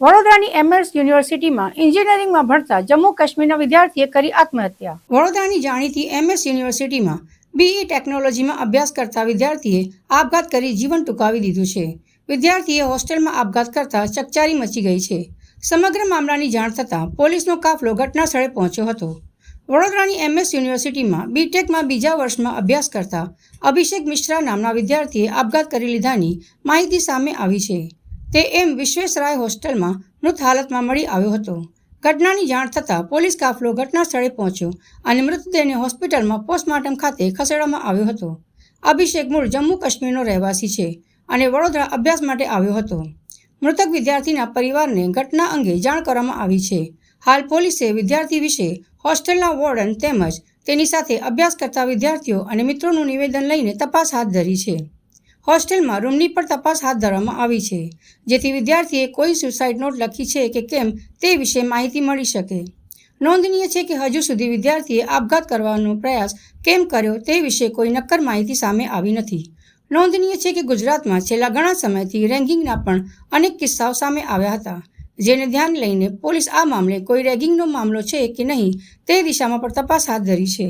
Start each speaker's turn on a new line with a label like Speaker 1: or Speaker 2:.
Speaker 1: વડોદરાની એમએસ યુનિવર્સિટીમાં એન્જિનિયરિંગમાં ભણતા જમ્મુ કાશ્મીરના વિદ્યાર્થીએ કરી આત્મહત્યા. વડોદરાની જાણીતી એમએસ યુનિવર્સિટીમાં બીઈ ટેકનોલોજીમાં અભ્યાસ કરતા વિદ્યાર્થીએ આપઘાત કરી જીવન ટૂંકાવી દીધું છે. વિદ્યાર્થીએ હોસ્ટેલમાં આપઘાત કરતા ચકચારી મચી ગઈ છે. સમગ્ર મામલાની જાણ થતાં પોલીસનો કાફલો ઘટના સ્થળે પહોંચ્યો હતો. વડોદરાની એમએસ યુનિવર્સિટીમાં બીટેકમાં બીજા વર્ષમાં અભ્યાસ કરતા અભિષેક મિશ્રા નામના વિદ્યાર્થીએ આપઘાત કરી લીધાની માહિતી સામે આવી છે. તે એમ વિશ્વેશરાય હોસ્ટેલમાં મૃત હાલતમાં મળી આવ્યો હતો. ઘટનાની જાણ થતાં પોલીસ કાફલો ઘટના સ્થળે પહોંચ્યો અને મૃતદેહને હોસ્પિટલમાં પોસ્ટમોર્ટમ ખાતે ખસેડવામાં આવ્યો હતો. અભિષેક મૂળ જમ્મુ કાશ્મીરનો રહેવાસી છે અને વડોદરા અભ્યાસ માટે આવ્યો હતો. મૃતક વિદ્યાર્થીના પરિવારને ઘટના અંગે જાણ કરવામાં આવી છે. હાલ પોલીસે વિદ્યાર્થી વિશે હોસ્ટેલના વોર્ડન તેમજ તેની સાથે અભ્યાસ કરતા વિદ્યાર્થીઓ અને મિત્રોનું નિવેદન લઈને તપાસ હાથ ધરી છે. હોસ્ટેલમાં રૂમની પણ તપાસ હાથ ધરવામાં આવી છે, જેથી વિદ્યાર્થીએ કોઈ સુસાઇડ નોટ લખી છે કે કેમ તે વિશે માહિતી મળી શકે. નોંધનીય છે કે હજુ સુધી વિદ્યાર્થીએ આપઘાત કરવાનો પ્રયાસ કેમ કર્યો તે વિશે કોઈ નક્કર માહિતી સામે આવી નથી. નોંધનીય છે કે ગુજરાતમાં છેલ્લા ઘણા સમયથી રેગિંગના પણ અનેક કિસ્સાઓ સામે આવ્યા હતા, જેને ધ્યાન લઈને પોલીસ આ મામલે કોઈ રેગિંગનો મામલો છે કે નહીં તે દિશામાં પણ તપાસ હાથ ધરી છે.